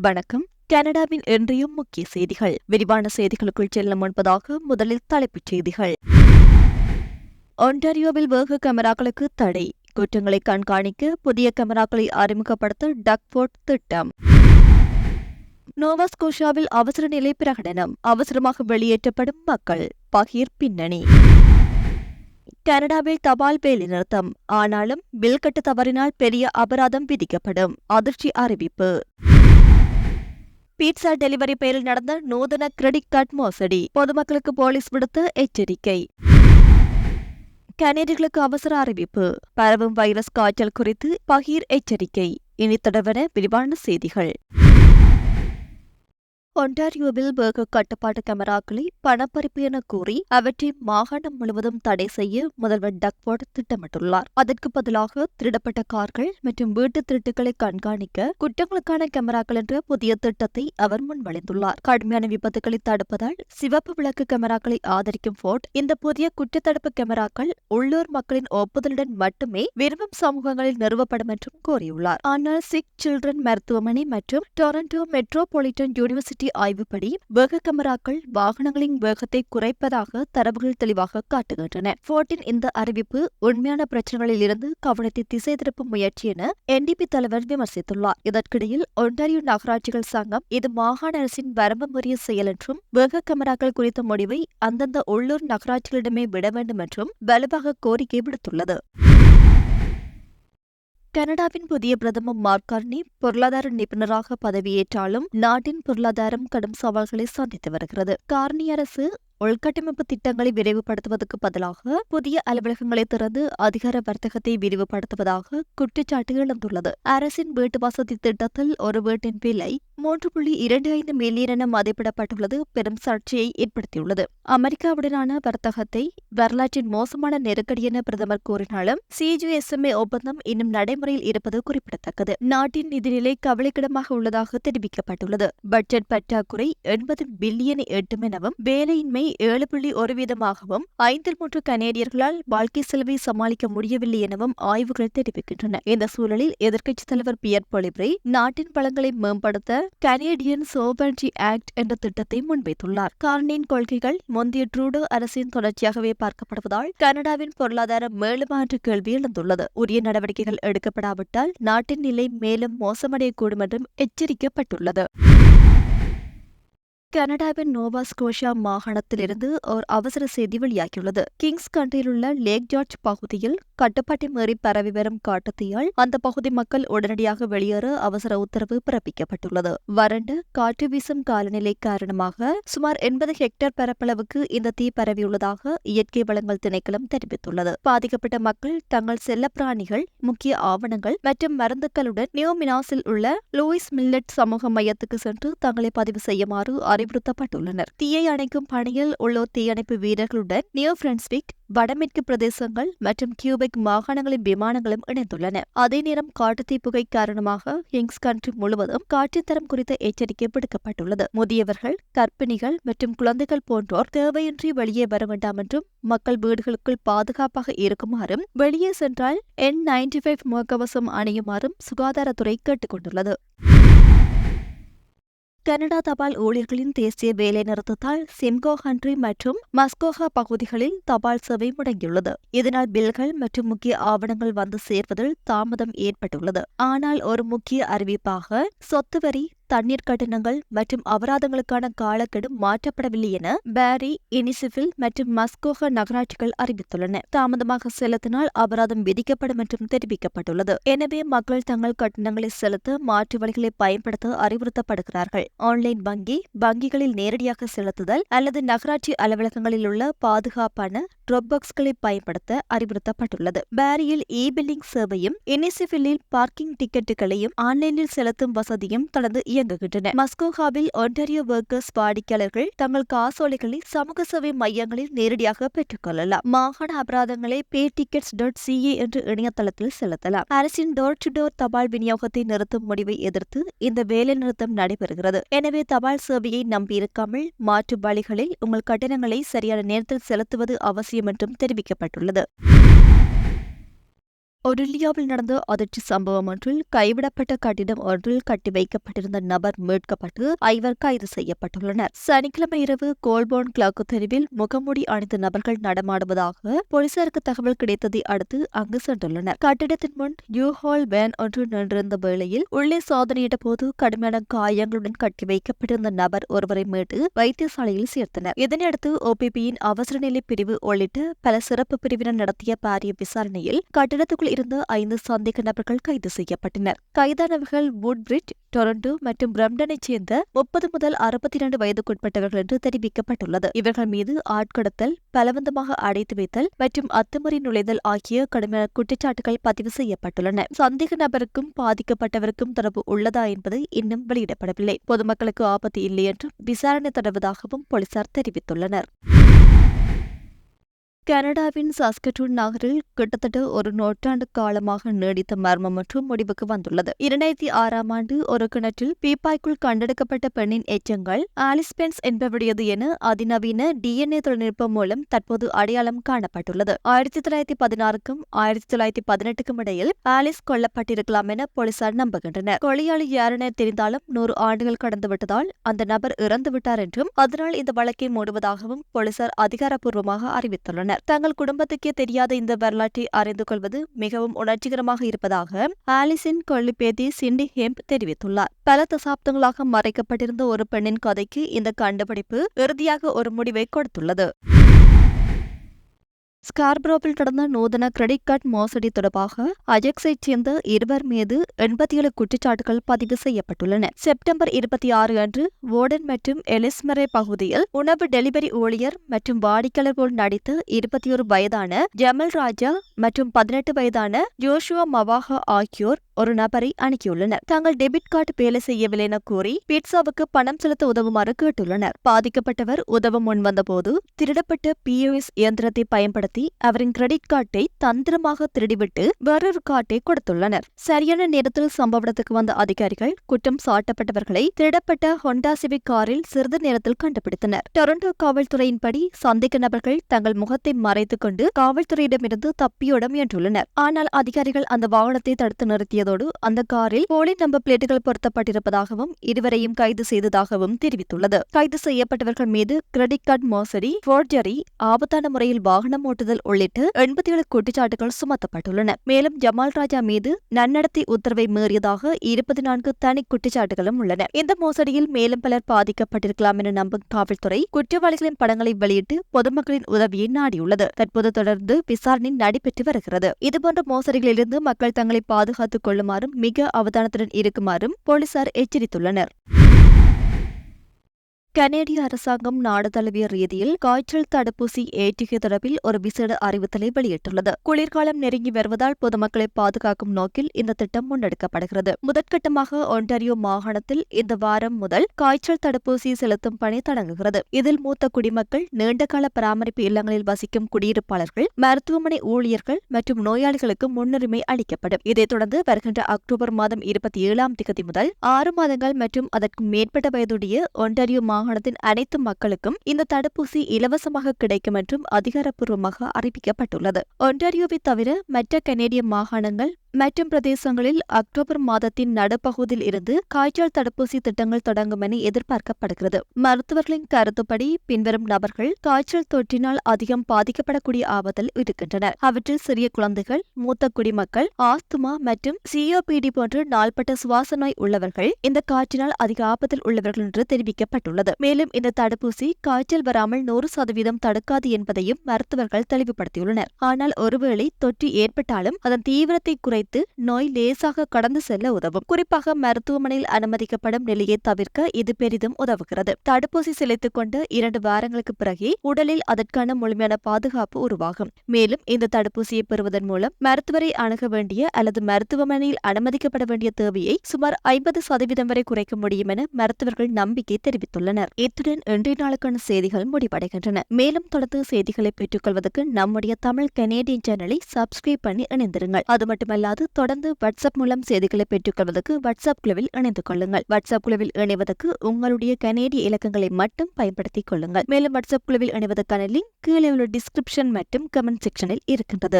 வணக்கம். கனடாவின் இன்றையும் முக்கிய செய்திகள். விரிவான செய்திகளுக்குள் செல்ல முன்பதாக முதலில் தலைப்புச் செய்திகள். ஒன்டாரியோவில் வேக கேமராக்களுக்கு தடை. குற்றங்களை கண்காணிக்க புதிய கேமராக்களை அறிமுகப்படுத்த டக்போர்ட் திட்டம். நோவாஸ்கோஷாவில் அவசர நிலை பிரகடனம். அவசரமாக வெளியேற்றப்படும் மக்கள். பகிர் பின்னணி. கனடாவில் தபால் வேலை நிறுத்தம். ஆனாலும் பில் கட்ட தவறினால் பெரிய அபராதம் விதிக்கப்படும். அதிர்ச்சி அறிவிப்பு. பீட்சா டெலிவரி பெயரில் நடந்த நூதன கிரெடிட் கார்டு மோசடி பொதுமக்களுக்கு போலீஸ் விடுத்த எச்சரிக்கை கனேடிகளுக்கு அவசர அறிவிப்பு பரவும் வைரஸ் காய்ச்சல் குறித்து பகீர் எச்சரிக்கை இனி தொடர்வன விரிவான செய்திகள் ஒன்டாரியோவில் வேக கட்டுப்பாட்டு கேமராக்களை பணப்பறிப்பு என கூறி அவற்றை மாகாணம் முழுவதும் தடை செய்ய முதல்வர் டக்வர்ட் திட்டமிட்டுள்ளார். அதற்கு பதிலாக திருடப்பட்ட கார்கள் மற்றும் வீட்டு திருட்டுகளை கண்காணிக்க குற்றங்களுக்கான கேமராக்கள் என்ற புதிய திட்டத்தை அவர் முன்வழிந்துள்ளார். கடுமையான விபத்துகளை தடுப்பதால் சிவப்பு விளக்கு கேமராக்களை ஆதரிக்கும் ஃபோர்ட் இந்த புதிய குற்றத்தடுப்பு கேமராக்கள் உள்ளூர் மக்களின் ஒப்புதலுடன் மட்டுமே விரும்பும் சமூகங்களில் நிறுவப்படும் என்றும் கூறியுள்ளார். ஆனால் சிக் சில்ட்ரன் மருத்துவமனை மற்றும் டொரண்டோ மெட்ரோபாலிட்டன் யூனிவர்சிட்டி ஆய்வுப்படி வேக கேமராக்கள் வாகனங்களின் வேகத்தை குறைப்பதாக தரவுகள் தெளிவாக காட்டுகின்றன. ஃபோர்ட்டின் இந்த அறிவிப்பு உண்மையான பிரச்சனைகளில் இருந்து கவனத்தை திசை திருப்பும் முயற்சி என என்டிபி தலைவர் விமர்சித்துள்ளார். இதற்கிடையில் ஒன்டாரியோ நகராட்சிகள் சங்கம் இது மாகாண அரசின் வரம்பு மீறிய செயல் என்றும் வேக கேமராக்கள் குறித்த முடிவை அந்தந்த உள்ளூர் நகராட்சிகளிடமே விட வேண்டும் என்றும் வலுவாக கோரிக்கை விடுத்துள்ளது. கனடாவின் புதிய பிரதமர் மார்கார்னி பொருளாதார நிபுணராக பதவியேற்றாலும் நாட்டின் பொருளாதாரம் கடும் சவால்களை சந்தித்து வருகிறது. கார்னி அரசு உள்கட்டமைப்பு திட்டங்களை விரைவுபடுத்துவதற்கு பதிலாக புதிய அலுவலகங்களை திறந்து அதிகார வர்த்தகத்தை விரிவுபடுத்துவதாக குற்றச்சாட்டு எழுந்துள்ளது. அரசின் வீட்டு வசதி திட்டத்தில் ஒரு வீட்டின் விலை மூன்று புள்ளி இரண்டு ஐந்து மில்லியன் என மதிப்பிடப்பட்டுள்ளது. பெரும் சர்ச்சையை ஏற்படுத்தியுள்ளது. அமெரிக்காவுடனான வர்த்தகத்தை வரலாற்றின் மோசமான நெருக்கடி என பிரதமர் கூறினாலும் சிஜிஎஸ்எம்ஏ ஒப்பந்தம் இன்னும் நடைமுறையில் இருப்பது குறிப்பிடத்தக்கது. நாட்டின் நிதிநிலை கவலைக்கிடமாக உள்ளதாக தெரிவிக்கப்பட்டுள்ளது. பட்ஜெட் பற்றாக்குறை எண்பது பில்லியனை எட்டும் எனவும் வேலையின்மை ஏழு புள்ளி ஒரு வீதமாகவும் ஐந்தில் மூன்று கனேடியர்களால் வாழ்க்கை செலவை சமாளிக்க முடியவில்லை எனவும் ஆய்வுகள் தெரிவிக்கின்றன. இந்த சூழலில் எதிர்க்கட்சித் தலைவர் பியர் பொலிப்ரே நாட்டின் பலங்களை மேம்படுத்த கனேடியன் சோபர்ஜி ஆக்ட் என்ற திட்டத்தை முன்வைத்துள்ளார். கார்னின் கொள்கைகள் முந்தைய ட்ரூடோ அரசின் தொடர்ச்சியாகவே பார்க்கப்படுவதால் கனடாவின் பொருளாதாரம் மேலுமாற்று கேள்வி எழுந்துள்ளது. உரிய நடவடிக்கைகள் எடுக்கப்படாவிட்டால் நாட்டின் நிலை மேலும் மோசமடையக்கூடும் என்றும் எச்சரிக்கப்பட்டுள்ளது. கனடாவின் நோவா ஸ்கோஷியா மாகாணத்திலிருந்து ஓர் அவசர செய்தி வெளியாகியுள்ளது. கிங்ஸ் கண்ட்ரியிலுள்ள லேக் ஜார்ஜ் பகுதியில் கட்டுப்பாட்டை மீறி பரவி வரும் காட்டுத்தீயால் அந்த பகுதி மக்கள் உடனடியாக வெளியேற அவசர உத்தரவு பிறப்பிக்கப்பட்டுள்ளது. வறண்டு காற்று வீசும் காலநிலை காரணமாக சுமார் எண்பது ஹெக்டேர் பரப்பளவுக்கு இந்த தீ பரவியுள்ளதாக இயற்கை வளங்கள் திணைக்களம் தெரிவித்துள்ளது. பாதிக்கப்பட்ட மக்கள் தங்கள் செல்லப்பிராணிகள் முக்கிய ஆவணங்கள் மற்றும் மருந்துகளுடன் நியூமினாஸில் உள்ள லூயிஸ் மில்லட் சமூக மையத்துக்கு சென்று தங்களை பதிவு செய்யுமாறு அறிவுறுத்தப்பட்டுள்ளனர். தீயை அணைக்கும் பணியில் உள்ளோர் தீயணைப்பு வீரர்களுடன் நியூ பிரென்ஸ்விக் வடமேற்கு பிரதேசங்கள் மற்றும் கியூபெக் மாகாணங்களின் விமானங்களும் இணைந்துள்ளன. அதே நேரம் காட்டுத்தீ புகை காரணமாக ஹிங்ஸ் கண்ட்ரி முழுவதும் காற்றுத்தரம் குறித்த எச்சரிக்கை விடுக்கப்பட்டுள்ளது. முதியவர்கள் கர்ப்பிணிகள் மற்றும் குழந்தைகள் போன்றோர் தேவையின்றி வெளியே வர வேண்டாம் என்றும் மக்கள் வீடுகளுக்குள் பாதுகாப்பாக இருக்குமாறும் வெளியே சென்றால் என் நைன்டி ஃபைவ் முகக்கவசம் அணியுமாறும் சுகாதாரத்துறை கேட்டுக் கொண்டுள்ளது கனடா தபால் ஊழியர்களின் தேசிய வேலைநிறுத்தத்தால் சிம்கோ ஹன்ட்ரி மற்றும் மஸ்கோஹா பகுதிகளில் தபால் சேவை முடங்கியுள்ளது. இதனால் பில்கள் மற்றும் முக்கிய ஆவணங்கள் வந்து சேர்வதில் தாமதம் ஏற்பட்டுள்ளது. ஆனால் ஒரு முக்கிய அறிவிப்பாக சொத்து வரி தண்ணீர் கட்டணங்கள் மற்றும் அபராதங்களுக்கான காலக்கெடு மாற்றப்படவில்லை என பேரி இனிசிபில் மற்றும் மஸ்கோக நகராட்சிகள் அறிவித்துள்ளன. தாமதமாக செலுத்தினால் அபராதம் விதிக்கப்படும் என்றும் தெரிவிக்கப்பட்டுள்ளது. எனவே மக்கள் தங்கள் கட்டணங்களை செலுத்த மாற்று வழிகளை பயன்படுத்த அறிவுறுத்தப்படுகிறார்கள். ஆன்லைன் வங்கி வங்கிகளில் நேரடியாக செலுத்துதல் அல்லது நகராட்சி அலுவலகங்களில் உள்ள பாதுகாப்பான ட்ரோபாக்ஸ்களை பயன்படுத்த அறிவுறுத்தப்பட்டுள்ளது. பேரியில் இ பில்லிங் சேவையும் இனிசிபிலில் பார்க்கிங் டிக்கெட்டுகளையும் ஆன்லைனில் செலுத்தும் வசதியும் தொடர்ந்து இயங்குகின்றன. மஸ்கோகாவில் ஒன்டாரியோ ஒர்க்கர்ஸ் வாடிக்கையாளர்கள் தங்கள் காசோலைகளை சமூக சேவை மையங்களில் நேரடியாக பெற்றுக்கொள்ளலாம் மாகாண அபராதங்களை பே டிக்கெட்ஸ் டாட் சிஏ என்ற இணையதளத்தில் செலுத்தலாம். அரசின் டோர் டு டோர் தபால் விநியோகத்தை நிறுத்தும் முடிவை எதிர்த்து இந்த வேலை நிறுத்தம் நடைபெறுகிறது. எனவே தபால் சேவையை நம்பியிருக்காமல் மாற்று வழிகளில் உங்கள் கட்டணங்களை சரியான நேரத்தில் செலுத்துவது அவசியம் என்றும் தெரிவிக்கப்பட்டுள்ளது. ஒருலியாவில் நடந்த அதிர்ச்சி சம்பவம் ஒன்றில் கைவிடப்பட்ட கட்டிடம் ஒன்றில் கட்டி வைக்கப்பட்டிருந்த நபர் மீட்கப்பட்டு ஐவர் கைது செய்யப்பட்டுள்ளனர். சனிக்கிழமை இரவு கோல்போன் கிளாக்கு தெருவில் முகமூடி அணிந்த நபர்கள் நடமாடுவதாக போலீசாருக்கு தகவல் கிடைத்ததை அடுத்து அங்கு சென்றுள்ளனர். கட்டிடத்தின் முன் யூ ஹால் வேன் ஒன்று நின்றிருந்த வேளையில் உள்ளே சோதனையிட்ட போது கடுமையான காயங்களுடன் கட்டி வைக்கப்பட்டிருந்த நபர் ஒருவரை மீட்டு வைத்தியசாலையில் சேர்த்தனர். இதனையடுத்து ஓபிபியின் அவசர நிலை பிரிவு உள்ளிட்ட பல சிறப்பு பிரிவினர் நடத்திய பாரிய விசாரணையில் கட்டிடத்துக்குள் இருந்த ஐந்து சந்தேக நபர்கள் கைது செய்யப்பட்டனர். கைதானவர்கள் வுட்பிரிட்ஜ் டொரண்டோ மற்றும் பிரம்டனைச் சேர்ந்த முப்பது முதல் அறுபத்தி இரண்டு வயதுக்குட்பட்டவர்கள் என்று தெரிவிக்கப்பட்டுள்ளது. இவர்கள் மீது ஆட்கடத்தல் பலவந்தமாக அடைத்து வைத்தல் மற்றும் அத்துமுறை நுழைதல் ஆகிய கடுமையான குற்றச்சாட்டுகள் பதிவு செய்யப்பட்டுள்ளன. சந்தேக நபருக்கும் பாதிக்கப்பட்டவருக்கும் தொடர்பு உள்ளதா என்பது இன்னும் வெளியிடப்படவில்லை. பொதுமக்களுக்கு ஆபத்து இல்லை என்றும் விசாரணை தொடர்வதாகவும் போலீசார் தெரிவித்துள்ளனர். கனடாவின் சாஸ்கட்டூன் நகரில் கிட்டத்தட்ட ஒரு நூற்றாண்டு காலமாக நீடித்த மர்மம் மற்றும் முடிவுக்கு வந்துள்ளது. இரண்டாயிரத்தி ஆறாம் ஆண்டு ஒரு கிணற்றில் பீப்பாய்க்குள் கண்டெடுக்கப்பட்ட பெண்ணின் எச்சங்கள் ஆலிஸ்பென்ஸ் என்பவருடையது என அதிநவீன டிஎன்ஏ தொழில்நுட்பம் மூலம் தற்போது அடையாளம் காணப்பட்டுள்ளது. ஆயிரத்தி தொள்ளாயிரத்தி பதினாறுக்கும் ஆயிரத்தி தொள்ளாயிரத்தி பதினெட்டுக்கும் இடையில் ஆலிஸ் கொல்லப்பட்டிருக்கலாம் என போலீசார் நம்புகின்றனர். கொலையாளி யாரென தெரிந்தாலும் நூறு ஆண்டுகள் கடந்துவிட்டதால் அந்த நபர் இறந்துவிட்டார் என்றும் அதனால் இந்த வழக்கை மூடுவதாகவும் போலீசார் அதிகாரப்பூர்வமாக அறிவித்துள்ளனர். தங்கள் குடும்பத்துக்கே தெரியாத இந்த வரலாற்றை அறிந்து கொள்வது மிகவும் உணர்ச்சிகரமாக இருப்பதாக ஆலிசின் கொள்ளிப்பேதி சிண்டி ஹெம்ப் தெரிவித்துள்ளார். பல தசாப்தங்களாக மறைக்கப்பட்டிருந்த ஒரு பெண்ணின் கதைக்கு இந்த கண்டுபிடிப்பு இறுதியாக ஒரு முடிவை கொடுத்துள்ளது. ஸ்கார்பரோவில் நடந்த நூதன கிரெடிட் கார்டு மோசடி தொடர்பாக அஜெக்ஸைச் சேர்ந்த இருவர் மீது எண்பத்தி ஏழு குற்றச்சாட்டுகள் பதிவு செய்யப்பட்டுள்ளன. செப்டம்பர் இருபத்தி ஆறு அன்று வோர்டன் மற்றும் எலிஸ்மரே பகுதியில் உணவு டெலிவரி ஊழியர் மற்றும் வாடிக்கையாளர் போல் நடித்து இருபத்தி ஒரு வயதான ஜமல் ராஜா மற்றும் பதினெட்டு வயதான ஜோஷுவா மவாஹா ஆகியோர் ஒரு நபரை அணுகியுள்ளனர் தங்கள் டெபிட் கார்டு வேலை செய்யவில்லை என கூறி பீட்சாவுக்கு பணம் செலுத்த உதவுமாறு கேட்டுள்ளனர். பாதிக்கப்பட்டவர் உதவ முன்வந்தபோது திருடப்பட்ட பிஓஎஸ் இயந்திரத்தை பயன்படுத்தி அவரின் கிரெடிட் கார்டை தந்திரமாக திருடிவிட்டு வேறொரு கார்டை கொடுத்துள்ளனர். சரியான நேரத்தில் சம்பவ இடத்துக்கு வந்த அதிகாரிகள் குற்றம் சாட்டப்பட்டவர்களை திருடப்பட்ட ஹொண்டா சிவிக் காரில் சிறிது நேரத்தில் கண்டுபிடித்தனர். டொரண்டோ காவல்துறையின்படி சந்தேக நபர்கள் தங்கள் முகத்தை மறைத்துக் கொண்டு காவல்துறையிடமிருந்து தப்பியோட முயன்றுள்ளனர். ஆனால் அதிகாரிகள் அந்த வாகனத்தை தடுத்து நிறுத்தியது நிறுத்தியதோடு அந்த காரில் போலி நம்பர் பிளேட்டுகள் பொருத்தப்பட்டிருப்பதாகவும் இருவரையும் கைது செய்ததாகவும் தெரிவித்துள்ளது. கைது செய்யப்பட்டவர்கள் மீது கிரெடிட் கார்டு மோசடி போர்ஜரி ஆபத்தான முறையில் வாகனம் ஓட்டுதல் உள்ளிட்ட எண்பத்தி ஏழு குற்றச்சாட்டுகள் சுமத்தப்பட்டுள்ளன. மேலும் ஜமால் ராஜா மீது நன்னடத்தை உத்தரவை மீறியதாக இருபத்தி நான்கு தனி குற்றச்சாட்டுகளும் உள்ளன. இந்த மோசடியில் மேலும் பலர் பாதிக்கப்பட்டிருக்கலாம் என நம்பும் காவல்துறை குற்றவாளிகளின் படங்களை வெளியிட்டு பொதுமக்களின் உதவியை நாடியுள்ளது. தற்போது தொடர்ந்து விசாரணை நடைபெற்று வருகிறது. இதுபோன்ற மோசடிகளிலிருந்து மக்கள் தங்களை பாதுகாத்துக் கொள்ளுமாறும் மிக அவதானத்துடன் இருக்குமாறும் போலீசார் எச்சரித்துள்ளனர். கனேடிய அரசாங்கம் நாடு தழுவிய ரீதியில் காய்ச்சல் தடுப்பூசி ஏற்றிய தொடர்பில் ஒரு விசேட அறிவித்தலை வெளியிட்டுள்ளது. குளிர்காலம் நெருங்கி வருவதால் பொதுமக்களை பாதுகாக்கும் நோக்கில் இந்த திட்டம் முன்னெடுக்கப்படுகிறது. முதற்கட்டமாக ஒன்டாரியோ மாகாணத்தில் இந்த வாரம் முதல் காய்ச்சல் தடுப்பூசி செலுத்தும் பணி தொடங்குகிறது. இதில் மூத்த குடிமக்கள் நீண்டகால பராமரிப்பு இல்லங்களில் வசிக்கும் குடியிருப்பாளர்கள் மருத்துவமனை ஊழியர்கள் மற்றும் நோயாளிகளுக்கு முன்னுரிமை அளிக்கப்படும். இதைத் தொடர்ந்து வருகின்ற அக்டோபர் மாதம் இருபத்தி ஏழாம் திகதி முதல் ஆறு மாதங்கள் மற்றும் அதற்கு மேற்பட்ட வயதுடைய ஒன்டாரியோ மாகாணத்தின் அனைத்து மக்களுக்கும் இந்த தடுப்பூசி இலவசமாக கிடைக்கும் என்றும் அதிகாரப்பூர்வமாக அறிவிக்கப்பட்டுள்ளது. ஒன்டாரியோவை தவிர மற்ற கனேடிய மாகாணங்கள் மற்றும் பிரதேசங்களில் அக்டோபர் மாதத்தின் நடுப்பகுதியில் இருந்து காய்ச்சல் தடுப்பூசி திட்டங்கள் தொடங்கும் என எதிர்பார்க்கப்படுகிறது. மருத்துவர்களின் கருத்துப்படி பின்வரும் நபர்கள் காய்ச்சல் தொற்றினால் அதிகம் பாதிக்கப்படக்கூடிய ஆபத்தில் இருக்கின்றனர். அவற்றில் சிறிய குழந்தைகள் மூத்த குடிமக்கள் ஆஸ்துமா மற்றும் சிஓபிடி போன்ற நாள்பட்ட சுவாச நோய் உள்ளவர்கள் இந்த காற்றினால் அதிக ஆபத்தில் உள்ளவர்கள் என்று தெரிவிக்கப்பட்டுள்ளது. மேலும் இந்த தடுப்பூசி காய்ச்சல் வராமல் நூறு சதவீதம் தடுக்காது என்பதையும் மருத்துவர்கள் தெளிவுபடுத்தியுள்ளனர். ஆனால் ஒருவேளை தொற்று ஏற்பட்டாலும் அதன் தீவிரத்தை குறைத்து நோய் லேசாக கடந்து செல்ல உதவும். குறிப்பாக மருத்துவமனையில் அனுமதிக்கப்படும் நிலையை தவிர்க்க இது பெரிதும் உதவுகிறது. தடுப்பூசி செலுத்திக் கொண்டு இரண்டு வாரங்களுக்கு பிறகே உடலில் அதற்கான முழுமையான பாதுகாப்பு உருவாகும். மேலும் இந்த தடுப்பூசியை பெறுவதன் மூலம் மருத்துவரை அணுக வேண்டிய அல்லது மருத்துவமனையில் அனுமதிக்கப்பட வேண்டிய தேவையை சுமார் ஐம்பது சதவீதம் வரை குறைக்க முடியும் என மருத்துவர்கள் நம்பிக்கை தெரிவித்துள்ளனர். இத்துடன் இன்றைய நாளுக்கான செய்திகள் முடிவடைகின்றன. மேலும் தொடர்ந்து செய்திகளை பெற்றுக்கொள்வதற்கு நம்முடைய தமிழ் கனேடியன் சேனலை சப்ஸ்கிரைப் பண்ணி இணைந்திருங்கள். அது மட்டுமல்லாது தொடர்ந்து வாட்ஸ்அப் மூலம் செய்திகளை பெற்றுக்கொள்வதற்கு வாட்ஸ்அப் குழுவில் இணைந்து கொள்ளுங்கள். வாட்ஸ்அப் குழுவில் இணைவதற்கு உங்களுடைய கனேடிய இலக்கங்களை மட்டும் பயன்படுத்திக் கொள்ளுங்கள். மேலும் வாட்ஸ்அப் குழுவில் இணைவதற்கான லிங்க் கீழே உள்ள டிஸ்கிரிப்ஷன் மற்றும் கமெண்ட் செக்ஷனில் இருக்கின்றது.